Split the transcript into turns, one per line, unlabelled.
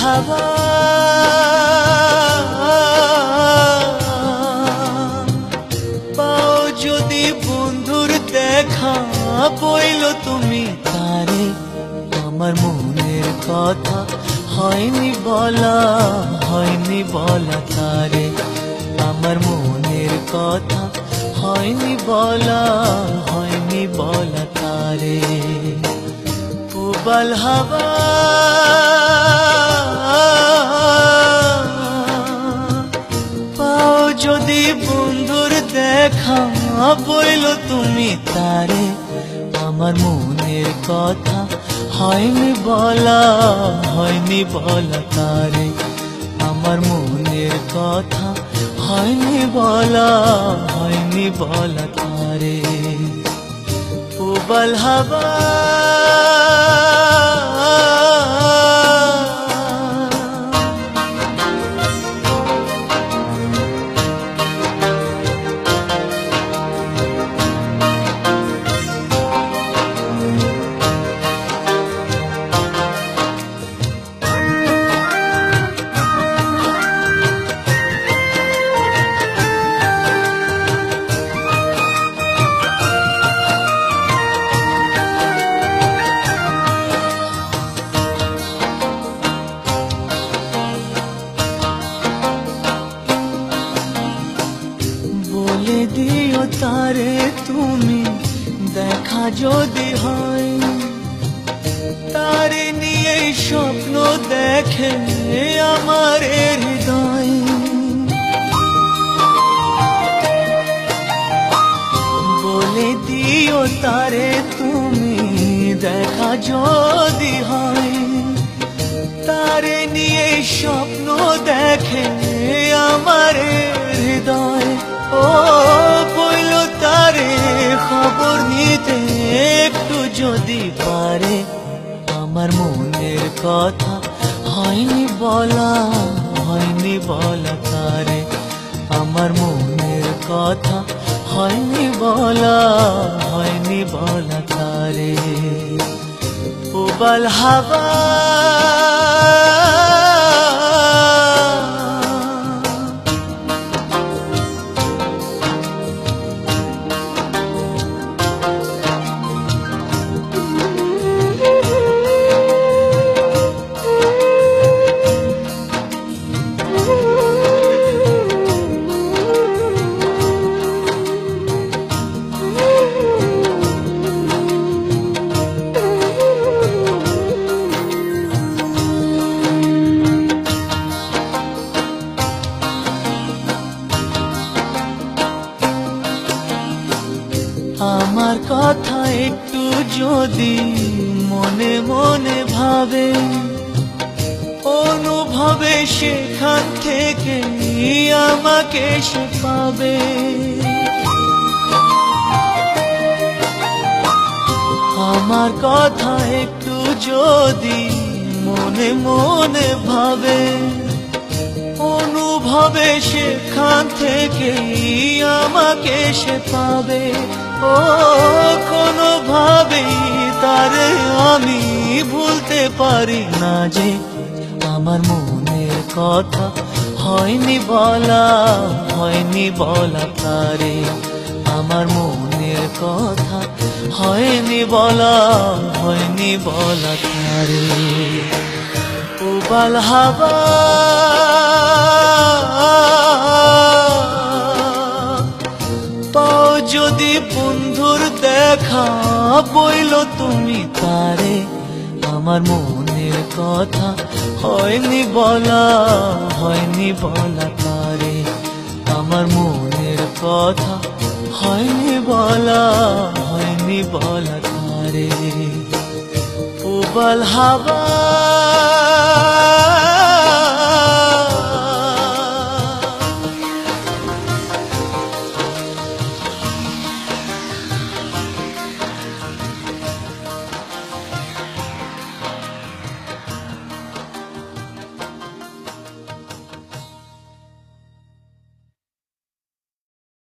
হাওয়া। পাও যদি বন্ধুর দেখা বইল তুমি তারে, আমার মনের কথা হয়নি বলা হয়নি বলা তারে, আমার মনের কথা হয়নি বলা হয়নি বলা তারে। উবাল হাওয়া। বইল তুমি তারে। আমার মনের কথা হয়নি বলা হয়নি বলা তারে। আমার মনের কথা হয়নি বলা হয়নি বলা তারে। উবাল হাওয়া বলে দিও তারে তুমি, দেখা যদি হয়। তারে নিয়ে স্বপ্ন দেখে আমার হৃদয়। বলে দিও তারে তুমি, দেখা যদি হয়। তারে নিয়ে স্বপ্ন দেখে আমার হৃদয়। ও খবর নিতে একটু যদি পারে, আমার মনের কথা হয়নি বলা হয়নি বলা তারে। আমার মনের কথা হয়নি বলা হয়নি বলা তারে। উবাল হাওয়া আমার কথা একটু যদি মনে মনে ভাবে, অনুভবে সেখান থেকে আমাকে সে পাবে। আমার কথা একটু যদি মনে মনে ভাবে, অনুভবে সেখান থেকে আমাকে সে পাবে। ও কোনো ভাবেই তারে আমি ভুলতে পারি না যে আমার মনের কথা হয়নি বলা হয়নি বলা তারে। আমার মনের কথা হয়নি বলা হয়নি বলা তারে। উবাল হাওয়া দেখা বইল তুমি তারে, আমার মনের কথা হয়নি বলা হয়নি বলা তারে, আমার মনের কথা হয়নি বলা হয়নি বলা তারে। উবাল হাওয়া